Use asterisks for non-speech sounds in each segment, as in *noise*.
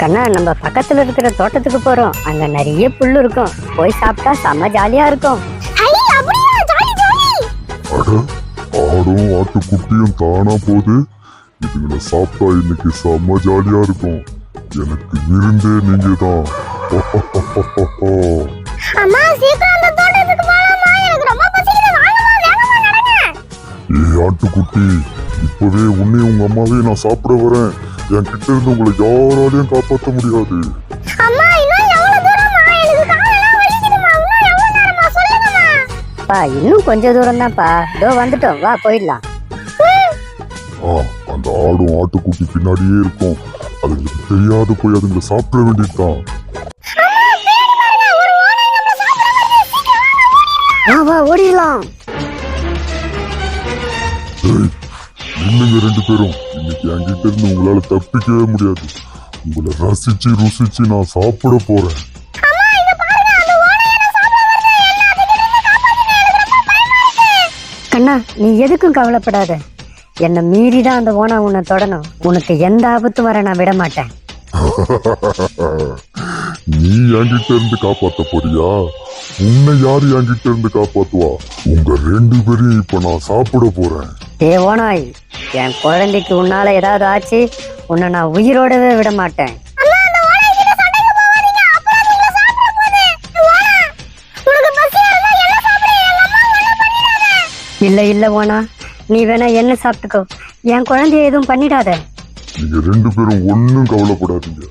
கண்ணா நம்ம பக்கத்துல இருக்கிற தோட்டத்துக்கு போறோம். அங்க நிறைய புல்லு இருக்கும். போய் சாப்பிட்டா செம்ம ஜாலியா இருக்கும். ஆடும் ஆட்டுக்குட்டியும் தானா போது இதுங்களை சாப்பிட்டா இன்னைக்கு செம்ம ஜாலியா இருக்கும். எனக்கு விருந்தே நீங்க தான் *laughs* ஏய் ஆட்டுக்குட்டி இப்பவே உன்னை உங்க அம்மாவே நான் சாப்பிட வரேன். என் கிட்ட இருந்து உங்களை யாராலையும் காப்பாற்ற முடியாது. அம்மா இன்னும் எவ்வளவு தூரமா எனக்கு காலெல்லாம் வலிக்குதுமா இன்னும் எவ்வளவு நேரமா சொல்லுங்கம்மா. பா இன்னும் கொஞ்ச தூரம் தான்ப்பா இதோ வந்துட்டோம். வா போயிடலாம். ஆ அந்த ஆடும் ஆட்டுக்குட்டி பின்னாடியே இருக்கும். அதுங்களுக்கு தெரியாத போய் அதுங்களை சாப்பிட வேண்டியதுதான். வா வா ஓடிடலாம். நில்லுங்க ரெண்டு பேரும். இன்னைக்கு என்கிட்ட இருந்து உங்களால தப்பிக்கவே முடியாது. உங்களை ரசிச்சு ருசிச்சு நான் சாப்பிட போறேன். கண்ணா நீ எதுக்கும் கவலைப்படாத. என்னை மீறி தான் அந்த ஓனா உன்னை தொடணும். உனக்கு எந்த ஆபத்தும் வர நான் விட மாட்டேன் நீ என்கிட்ட இருந்து காப்பாத்த போறியா? உன்னை யாரு என்கிட்ட இருந்து காப்பாத்துவா? உங்க ரெண்டு பேரையும் இப்ப நான் சாப்பிட போறேன். ஏ ஓனாய் என் குழந்தைக்கு உன்னால ஏதாவது ஆச்சு உன்னை நான் உயிரோடவே விட மாட்டேன். இல்ல இல்ல ஓனா நீ வேணா என்ன சாப்பிட்டுக்கோ. என் குழந்தைய எதுவும் பண்ணிடாத. நீங்க ரெண்டு பேரும் ஒன்னும் கவலைப்படாதீங்க.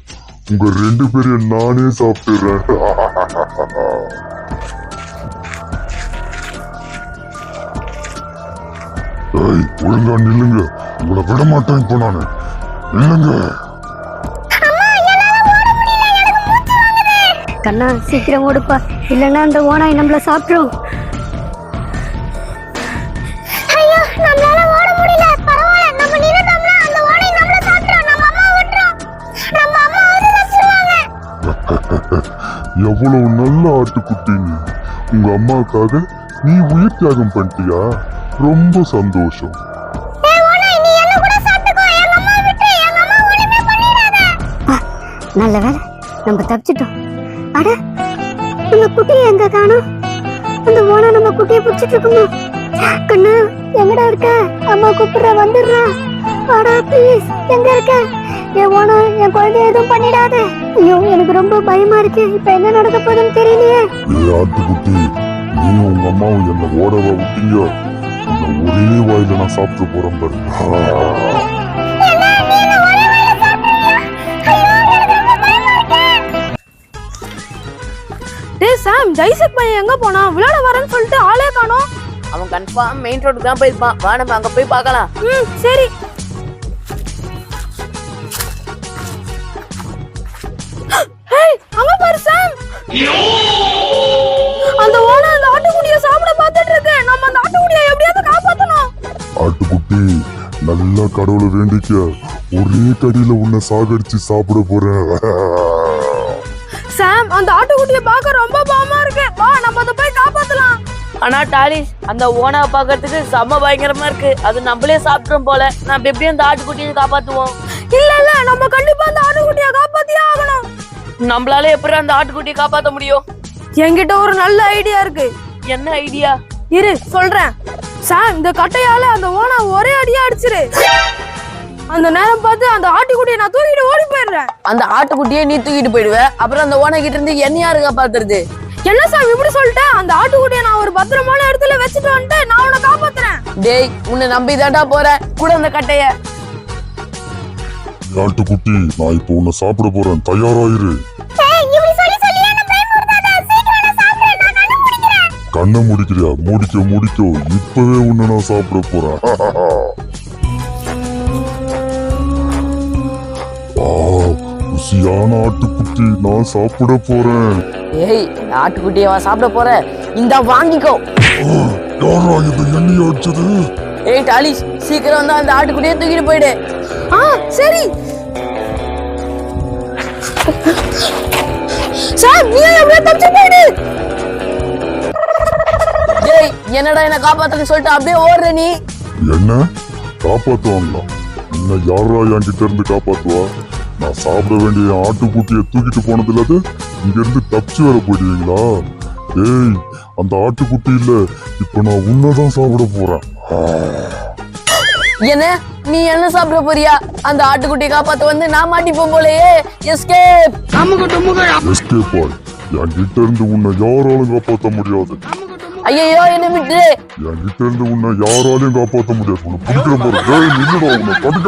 உங்க ரெண்டு பேரையும் நானே சாப்பிட்டுறேன். *laughs* ஒழுங்கா நில்லுங்க. உங்களை விட மாட்டேன் இப்போ நானு. நில்லுங்க. கண்ணா சீக்கிரம் ஓடுப்பா. இல்லைன்னா அந்த ஓனாய் நம்மள சாப்பிடும். எவ்வளவு நல்ல ஆட்டுக்குட்டி நீ. உங்க அம்மாவுக்காக நீ உயிர் தியாகம் பண்ணிட்டியா? ரொம்ப சந்தோஷம். ஏய் ஓனாய் நீ என்ன கூட சாப்பிட்டுக்கோ. எங்க அம்மா விட்டு எங்க அம்மா ஒண்ணுமே பண்ணிடாத. நல்ல வேலை நம்ம தப்பிச்சிட்டோம். அட நம்ம குட்டியை எங்க காணோம்? அந்த ஓனா நம்ம குட்டியை பிடிச்சிட்டு இருக்குமோ? கண்ணா எங்கடா இருக்க? அம்மா கூப்பிடுற வந்துடுறா. வாடா ப்ளீஸ் எங்க இருக்க? என் ஓனா என் குழந்தைய எதுவும் பண்ணிடாத. ஐயோ எனக்கு ரொம்ப பயமா இருக்கு. இப்ப என்ன நடக்க போகுதுன்னு தெரியலையே. ஆட்டுக்குட்டி நீ உங்க அம்மாவும் என்ன ஓடவா விட்டீங்க? ஒரே வாயில நான் சாப்பிட்டு போறேன் பாரு. சாம் ஜெய்சக் பையன் எங்க போனா விளையாட வரேன்னு சொல்லிட்டு ஆளே காணோம். அவன் கன்ஃபார்ம் மெயின் ரோடுக்கு தான் போயிருப்பான். வா நம்ம அங்க போய் பார்க்கலாம். ம் சரி. ஆட்டுக்குட்டி நல்லா கடவுளை வேண்டிக்க. ஒரே கடியில உன்னை சாகடிச்சு சாப்பிட போறேன். சாம் அந்த ஆட்டுக்குட்டிய பார்க்க ரொம்ப பாவமா இருக்கு. வா நம்ம அதை போய் காப்பாத்தலாம். ஆனா டாலிஸ் அந்த ஓனா பார்க்கறதுக்கு செம்ம பயங்கரமா இருக்கு. அது நம்மளே சாப்பிட்டுரும் போல. நம்ம எப்படியும் அந்த ஆட்டுக்குட்டியை காப்பாத்துவோம். இல்ல இல்ல நம்ம கண்டிப்பா அந்த ஆட்டுக்குட்டிய காப்பாத்தியே ஆகணும். நம்மளால எப்படி அந்த ஆட்டுக்குட்டியை காப்பாத்த முடியும்? என்கிட்ட ஒரு நல்ல ஐடியா இருக்கு. என்ன ஐடியா இரு சொல்றேன். சாம் இந்த கட்டையால அந்த ஓனா ஒரே அடியா அடிச்சிரு. அந்த நேரம் பார்த்து அந்த ஆட்டுக்குட்டியை நான் தூக்கிட்டு ஓடி போயிடுறேன். அந்த ஆட்டுக்குட்டியை நீ தூக்கிட்டு போயிடுவ. அப்புறம் அந்த ஓனை கிட்ட இருந்து என்ன யாரு காப்பாத்துறது? என்ன சாம் இப்படி சொல்லிட்டேன் அந்த ஆட்டுக்குட்டியை நான் ஒரு பத்திரமான இடத்துல வச்சுட்டு வந்துட்டு நான் உன்னை காப்பாத்துறேன். டேய் உன்னை நம்பி தாண்டா போற. கூட அந்த கட்டைய. ஆட்டுக்குட்டி நான் இப்போ உன்னை சாப்பிட போறேன். தயாராயிரு. கண்ணை முடிக்கிறியா? முடிக்க முடிக்கோ. இப்பவே உன்னை நான் சாப்பிட போறேன். ஆ, ருசியான ஆட்டுக்குட்டி நான் சாப்பிட போறேன். ஏய் ஆட்டுக்குட்டியை வா சாப்பிட போற. இந்த வாங்கிக்கோ. யாரா இது? எண்ணெய் அடிச்சது? ஏய் டாலிஸ் சீக்கிரம் வந்து அந்த ஆட்டுக்குட்டியை தூக்கிட்டு போயிடு. ஆ சரி. சாம் நீ எப்படியே தப்பிச்சு என்னடா என்ன காப்பாத்துன்னு சொல்லிட்டு அப்படியே ஓடுற நீ? என்ன? காப்பாத்துவாங்களா? என்ன யாரா என்கிட்ட இருந்து காப்பாத்துவா? நான் சாப்பிட வேண்டிய ஆட்டுக்குட்டியை தூக்கிட்டு போனதுல அது இங்க இருந்து தப்பிச்சு வர போயிடுவீங்களா? ஏய் அந்த ஆட்டுக்குட்டி இல்ல இப்ப நான் உன்னதான் சாப்பிட போறேன். என்ன? நீ என்ன சாப்பிட போறியா? அந்த ஆட்டுக்குட்டி காப்பாத்த வந்து நான் மாட்டிப்போம் போலயே. எஸ்கேப் எஸ்கேப் ஆய். என்கிட்ட இருந்து உன்னை யாராலும் காப்பாத்த முடியாது. ஐயோ என்ன விட்டு என்கிட்ட இருந்து உன்னை யாராலையும் காப்பாற்ற முடியாது. உன்னை பிடிக்கிற பாரு டேய் உன்னை கடிக்க